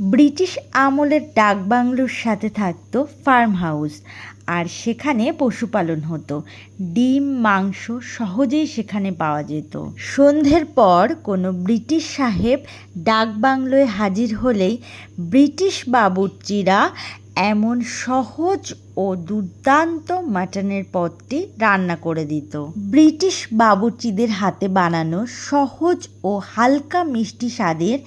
British আমলের ডাকবাংলোর সাথে থাকতো ফার্ম হাউস আর সেখানে পশুপালন হতো। ডিম, মাংস সহজেই সেখানে পাওয়া যেত। সন্ধ্যের পর কোনো ব্রিটিশ সাহেব ডাকবাংলোয় হাজির হলেই ব্রিটিশ বাবুর্চিরা এমন সহজ ও দুর্দান্ত মাটনের পদটি রান্না করে দিত। ব্রিটিশ বাবুর্চিদের হাতে বানানো সহজ ও হালকা মিষ্টি স্বাদের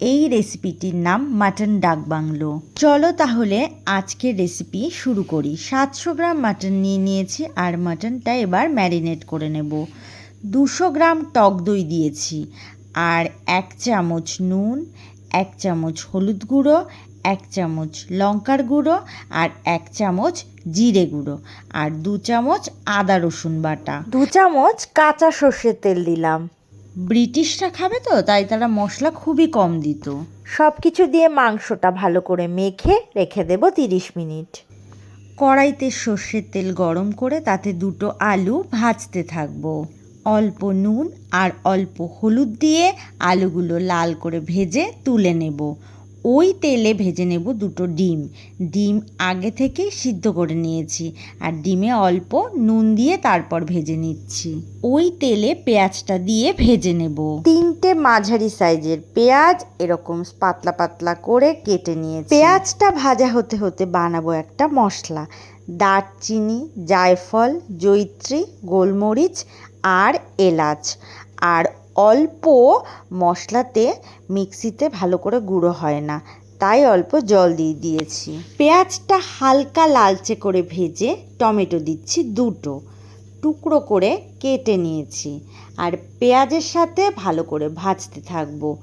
এই রেসিপিটির নাম মাটন ডাক বাংলো। চলো তাহলে আজকের রেসিপি শুরু করি। সাতশো গ্রাম মাটন নিয়ে নিয়েছি আর মাটনটা এবার ম্যারিনেট করে নেব। দুশো গ্রাম টক দই দিয়েছি আর এক চামচ নুন, এক চামচ হলুদ গুঁড়ো, এক চামচ লঙ্কার গুঁড়ো আর এক চামচ জিরে গুঁড়ো আর দু চামচ আদা রসুন বাটা। দু চামচ কাঁচা সর্ষের তেল দিলাম। ব্রিটিশরা খাবে তো তাই তারা মশলা খুবই কম দিত। সব কিছু দিয়ে মাংসটা ভালো করে মেখে রেখে দেব তিরিশ মিনিট। কড়াইতে সর্ষের তেল গরম করে তাতে দুটো আলু ভাজতে থাকব। অল্প নুন আর অল্প হলুদ দিয়ে আলুগুলো লাল করে ভেজে তুলে নেব। ওই তেলে ভেজে নেব দুটো ডিম। ডিম আগে থেকেই সিদ্ধ করে নিয়েছি আর ডিমে অল্প নুন দিয়ে তারপর ভেজে নিচ্ছি। ওই তেলে পেঁয়াজটা দিয়ে ভেজে নেব। তিনটে মাঝারি সাইজের পেঁয়াজ এরকম পাতলা পাতলা করে কেটে নিয়েছি। পেঁয়াজটা ভাজা হতে হতে বানাবো একটা মশলা। দারচিনি, জায়ফল জৈত্রী গোলমরিচ আর এলাচ। আর অল্প মশলাতে মিক্সিতে ভালো করে গুঁড়ো হয় না। তাই অল্প জল দিয়ে দিয়েছি। পেঁয়াজটা হালকা লালচে করে ভেজে টমেটো দিচ্ছি দুটো। টুকরো করে কেটে নিয়েছি। আর পেঁয়াজের সাথে ভালো করে ভাজতে থাকব।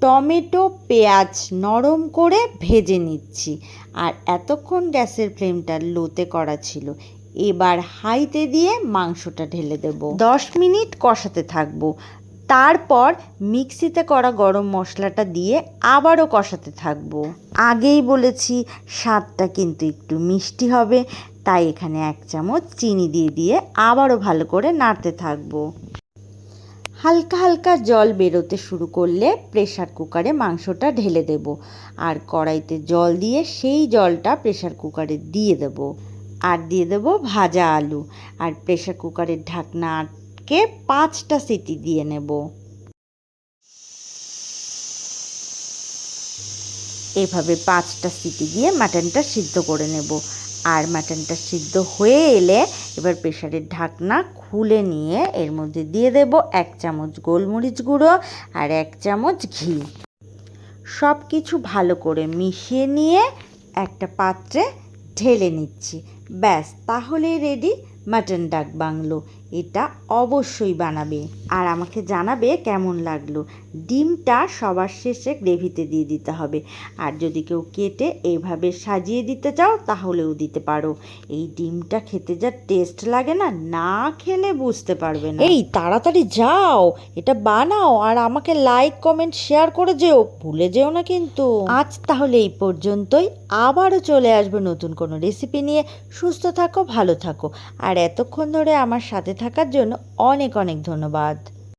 টমেটো, পেঁয়াজ নরম করে ভেজে নিচ্ছি। আর এতক্ষণ গ্যাসের ফ্লেমটা লোতে করা ছিল। এবার হাইতে দিয়ে মাংসটা ঢেলে দেব। দশ মিনিট কষাতে থাকব। তারপর মিক্সিতে করা গরম মশলাটা দিয়ে আবারও কষাতে থাকব। আগেই বলেছি, স্বাদটা কিন্তু একটু মিষ্টি হবে, তাই এখানে এক চামচ চিনি দিয়ে দিয়ে আবারও ভালো করে নাড়তে থাকব। হালকা হালকা জল বেরোতে শুরু করলে প্রেশার কুকারে মাংসটা ঢেলে দেব আর কড়াইতে জল দিয়ে সেই জলটা প্রেশার কুকারে দিয়ে দেব। আর দিয়ে দেব ভাজা আলু। আর প্রেশার কুকারের ঢাকনা আটকে পাঁচটা সিটি দিয়ে নেব। এভাবে পাঁচটা সিটি দিয়ে মাটনটা সিদ্ধ করে নেব। আর মাটনটা সিদ্ধ হয়ে এলে এবার প্রেশারের ঢাকনা খুলে নিয়ে এর মধ্যে দিয়ে দেব এক চামচ গোলমরিচ গুঁড়ো আর এক চামচ ঘি। সব কিছু ভালো করে মিশিয়ে নিয়ে একটা পাত্রে ঢেলে নিচ্ছি। ব্যাস, তাহলেই রেডি মাটন ডাক বাংলো। এটা অবশ্যই বানাবে। আর আমাকে জানাবে কেমন লাগল। ডিমটা সবার শেষে গ্রেভিতে দিয়ে দিতে হবে। আর যদি কেউ কেটে এইভাবে সাজিয়ে দিতে চাও তাহলেও দিতে পারো। এই ডিমটা খেতে যা টেস্ট লাগে না না খেলে বুঝতে পারবে না। এই তাড়াতাড়ি যাও। এটা বানাও আর আমাকে লাইক কমেন্ট শেয়ার করে যেও। ভুলে যেও না কিন্তু। আজ তাহলে এই পর্যন্তই। আবারও চলে আসবে নতুন কোনো রেসিপি নিয়ে। সুস্থ থাকো ভালো থাকো। আর এতক্ষণ ধরে আমার সাথে থাকার জন্য অনেক অনেক ধন্যবাদ।